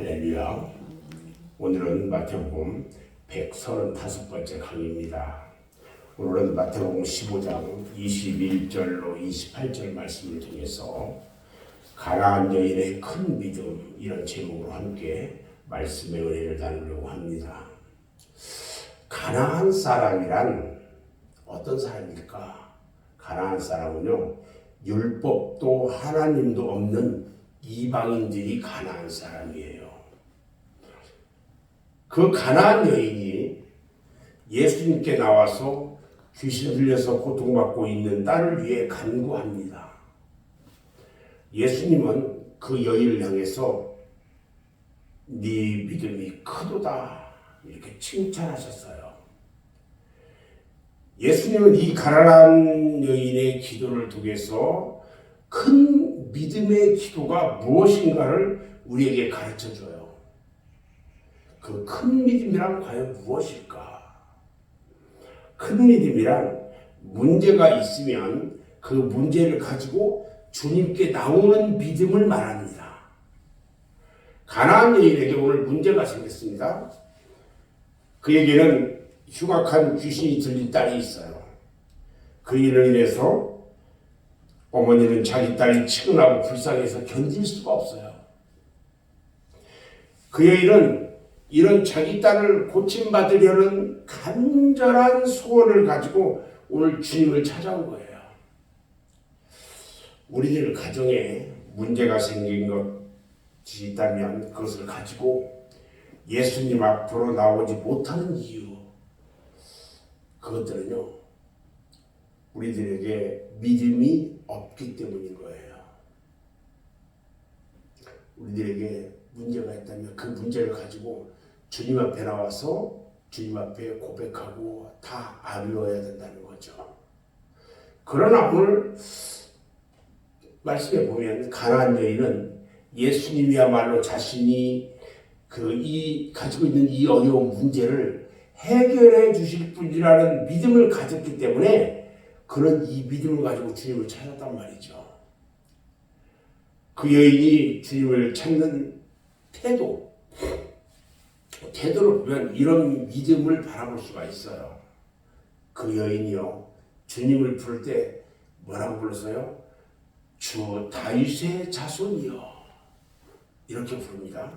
할렐루야. 오늘은 마태복음 135번째 강의입니다. 오늘은 마태복음 15장 21절로 28절 말씀을 통해서 가나안 여인의 큰 믿음 이런 제목으로 함께 말씀의 은혜를 나누려고 합니다. 가나안 사람이란 어떤 사람일까? 가나안 사람은요 율법도 하나님도 없는 이방인들이 가나안 사람이에요. 그 가나안 여인이 예수님께 나와서 귀신 들려서 고통받고 있는 딸을 위해 간구합니다. 예수님은 그 여인을 향해서 네 믿음이 크도다 이렇게 칭찬하셨어요. 예수님은 이 가난한 여인의 기도를 통해서 큰 믿음의 기도가 무엇인가를 우리에게 가르쳐 줘요. 그 큰 믿음이란 과연 무엇일까? 큰 믿음이란 문제가 있으면 그 문제를 가지고 주님께 나오는 믿음을 말합니다. 가나안 여인에게 오늘 문제가 생겼습니다. 그에게는 흉악한 귀신이 들린 딸이 있어요. 그 일을 인해서 어머니는 자기 딸이 치근하고 불쌍해서 견딜 수가 없어요. 그 여인은 이런 자기 딸을 고침받으려는 간절한 소원을 가지고 오늘 주님을 찾아온 거예요. 우리들 가정에 문제가 생긴 것이 있다면 그것을 가지고 예수님 앞으로 나오지 못하는 이유 그것들은요 우리들에게 믿음이 없기 때문인 거예요. 우리들에게 문제가 있다면 그 문제를 가지고 주님 앞에 나와서 주님 앞에 고백하고 다 아뢰어야 된다는 거죠. 그러나 오늘 말씀에 보면 가나안 여인은 예수님이야말로 자신이 그 이 가지고 있는 이 어려운 문제를 해결해 주실 분이라는 믿음을 가졌기 때문에 그런 이 믿음을 가지고 주님을 찾았단 말이죠. 그 여인이 주님을 찾는 태도, 태도를 보면 이런 믿음을 바라볼 수가 있어요. 그 여인이요, 주님을 부를 때 뭐라고 불렀어요? 주 다윗의 자손이요. 이렇게 부릅니다.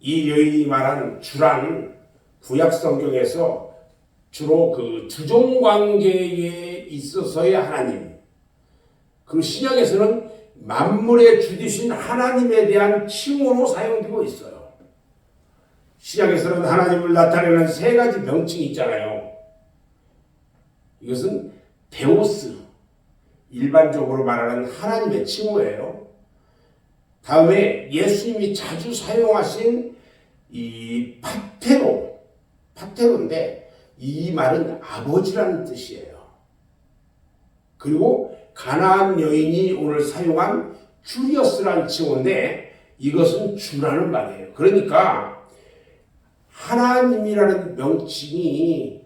이 여인이 말한 주란 구약 성경에서 주로 그 주종 관계에 있어서의 하나님. 그 신약에서는 만물의 주디신 하나님에 대한 칭호로 사용되고 있어요. 신약에서는 하나님을 나타내는 세 가지 명칭이 있잖아요. 이것은 데오스, 일반적으로 말하는 하나님의 칭호예요. 다음에 예수님이 자주 사용하신 이 파테로, 파테로인데 이 말은 아버지라는 뜻이에요. 그리고 가나안 여인이 오늘 사용한 주리어스라는 칭호인데 이것은 주라는 말이에요. 그러니까 하나님이라는 명칭이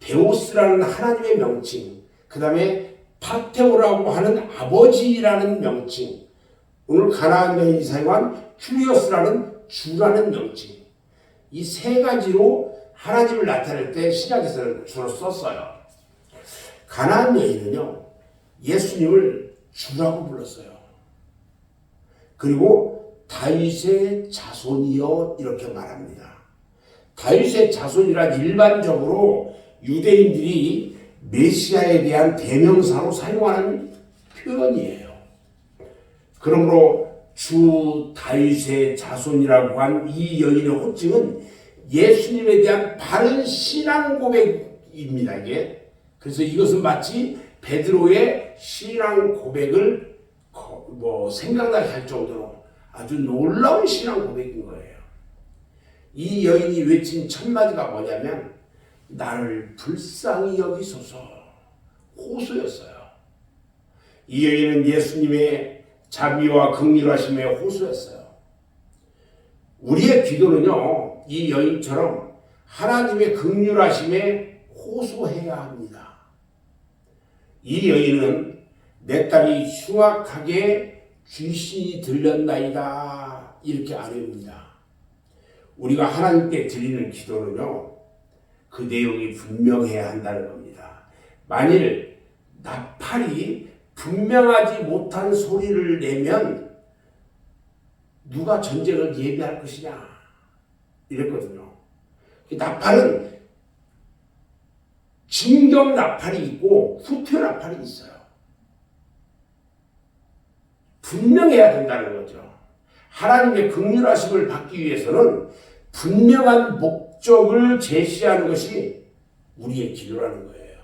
데오스라는 하나님의 명칭, 그 다음에 파테오라고 하는 아버지라는 명칭, 오늘 가나안 여인 이 사용한 큐리어스라는 주라는 명칭, 이 세 가지로 하나님을 나타낼 때 신약에서는 주로 썼어요. 가나안 여인은요, 예수님을 주라고 불렀어요. 그리고 다윗의 자손이여 이렇게 말합니다. 다윗의 자손이란 일반적으로 유대인들이 메시아에 대한 대명사로 사용하는 표현이에요. 그러므로 주 다윗의 자손이라고 한 이 여인의 호칭은 예수님에 대한 바른 신앙 고백입니다. 이게 그래서 이것은 마치 베드로의 신앙 고백을 뭐 생각나게 할 정도로 아주 놀라운 신앙 고백인 거예요. 이 여인이 외친 첫 마디가 뭐냐면 나를 불쌍히 여기소서 호소였어요. 이 여인은 예수님의 자비와 긍휼하심에 호소했어요. 우리의 기도는요, 이 여인처럼 하나님의 긍휼하심에 호소해야 합니다. 이 여인은 내 딸이 흉악하게 귀신이 들렸나이다. 이렇게 아뢰옵니다. 우리가 하나님께 드리는 기도는요, 그 내용이 분명해야 한다는 겁니다. 만일 나팔이 분명하지 못한 소리를 내면 누가 전쟁을 예비할 것이냐 이랬거든요. 나팔은 진경 나팔이 있고 후퇴 나팔이 있어요. 분명해야 된다는 거죠. 하나님의 극률하심을 받기 위해서는 분명한 목적을 제시하는 것이 우리의 기도라는 거예요.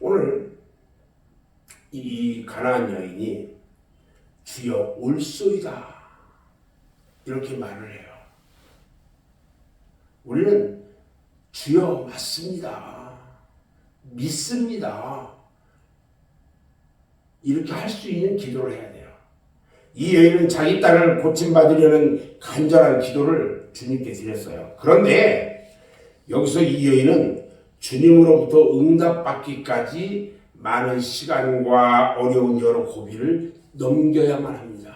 오늘 이 가나안 여인이 주여 올소이다 이렇게 말을 해요. 우리는 주여 맞습니다. 믿습니다. 이렇게 할 수 있는 기도를 해야 돼요. 이 여인은 자기 딸을 고침받으려는 간절한 기도를 주님께 드렸어요. 그런데 여기서 이 여인은 주님으로부터 응답받기까지 많은 시간과 어려운 여러 고비를 넘겨야만 합니다.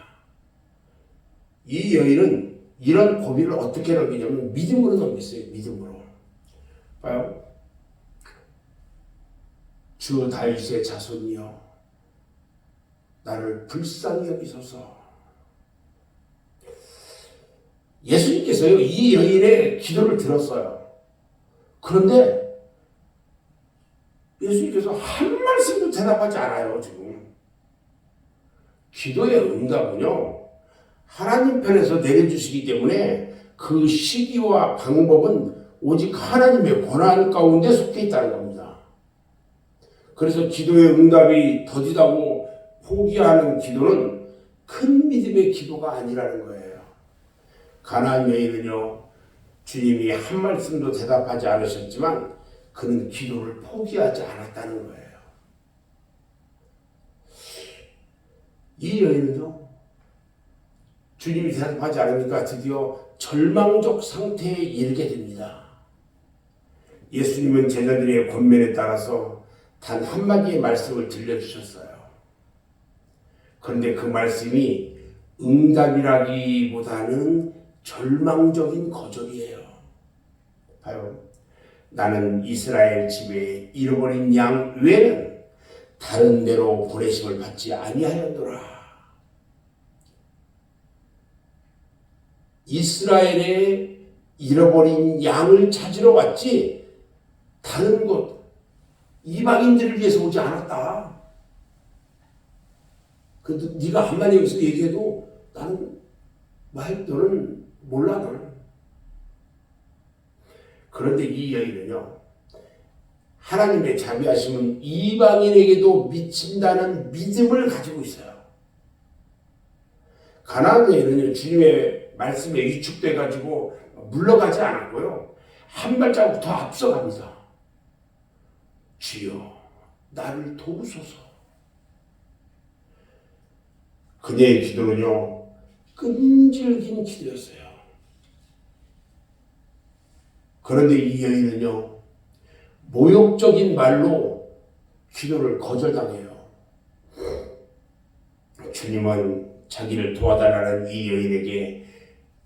이 여인은 이런 고비를 어떻게 넘기냐면 믿음으로 넘겼어요. 믿음으로. 봐요. 주 다윗의 자손이여 나를 불쌍히 여기소서. 예수님께서요 이 여인의 기도를 들었어요. 그런데 예수님께서 한 말씀도 대답하지 않아요 지금. 기도의 응답은요 하나님 편에서 내려주시기 때문에 그 시기와 방법은 오직 하나님의 권한 가운데 속해 있다는 겁니다. 그래서 기도의 응답이 더디다고 포기하는 기도는 큰 믿음의 기도가 아니라는 거예요. 가나안 여인은요, 주님이 한 말씀도 대답하지 않으셨지만 그는 기도를 포기하지 않았다는 거예요. 이 여인은요, 주님이 대답하지 않으니까 드디어 절망적 상태에 이르게 됩니다. 예수님은 제자들의 권면에 따라서 단 한마디의 말씀을 들려주셨어요. 그런데 그 말씀이 응답이라기보다는 절망적인 거절이에요. 봐요. 나는 이스라엘 집에 잃어버린 양 외에는 다른 데로 보내심을 받지 아니하였노라. 이스라엘에 잃어버린 양을 찾으러 왔지 다른 곳 이방인들을 위해서 오지 않았다. 그 네가 한마디 여기서 얘기해도 나는 말 너는 몰라 너는. 그런데 이 여인은요. 하나님의 자비하심은 이방인에게도 미친다는 믿음을 가지고 있어요. 가나안 여인은요 주님의 말씀에 위축돼 가지고 물러가지 않았고요 한 발자국 더 앞서갑니다. 주여 나를 도우소서. 그녀의 기도는요, 끈질긴 기도였어요. 그런데 이 여인은요, 모욕적인 말로 기도를 거절당해요. 주님은 자기를 도와달라는 이 여인에게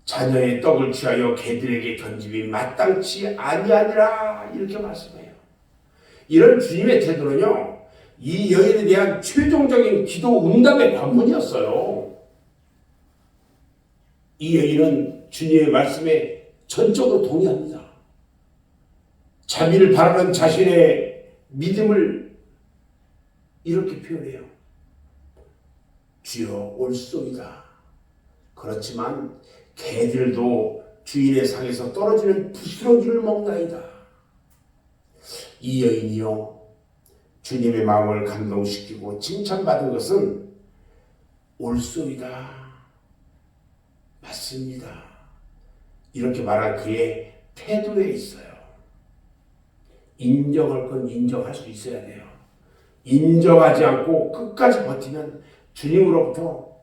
자녀의 떡을 취하여 개들에게 던짐이 마땅치 아니하니라 이렇게 말씀해요. 이런 주님의 태도는요, 이 여인에 대한 최종적인 기도 응답의 관문이었어요. 이 여인은 주님의 말씀에 전적으로 동의합니다. 자비를 바라는 자신의 믿음을 이렇게 표현해요. 주여 올소이다. 그렇지만 개들도 주인의 상에서 떨어지는 부스러기를 먹나이다. 이 여인이요 주님의 마음을 감동시키고 칭찬받은 것은 옳소이다. 맞습니다. 이렇게 말한 그의 태도에 있어요. 인정할 건 인정할 수 있어야 돼요. 인정하지 않고 끝까지 버티면 주님으로부터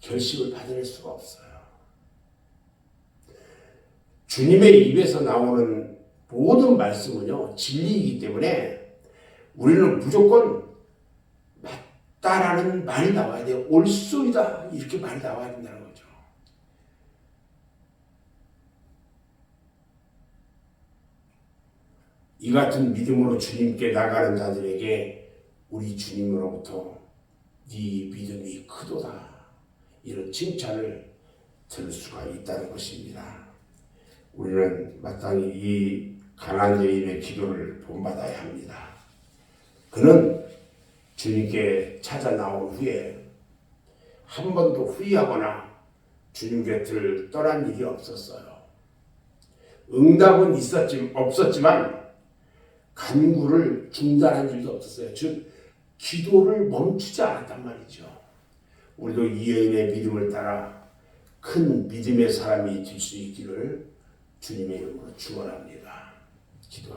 결심을 받아낼 수가 없어요. 주님의 입에서 나오는 모든 말씀은요, 진리이기 때문에 우리는 무조건 없다라는 말이 나와야 돼요. 올소이다 이렇게 말이 나와야 된다는 거죠. 이 같은 믿음으로 주님께 나가는 자들에게 우리 주님으로부터 네 믿음이 크도다 이런 칭찬을 들을 수가 있다는 것입니다. 우리는 마땅히 이 가난한 여인의 기도를 본받아야 합니다. 그는 주님께 찾아 나온 후에 한 번도 후회하거나 주님 곁을 떠난 일이 없었어요. 응답은 있었지 없었지만 간구를 중단한 일도 없었어요. 즉 기도를 멈추지 않았단 말이죠. 우리도 이 여인의 믿음을 따라 큰 믿음의 사람이 될 수 있기를 주님의 이름으로 축원합니다. 기도.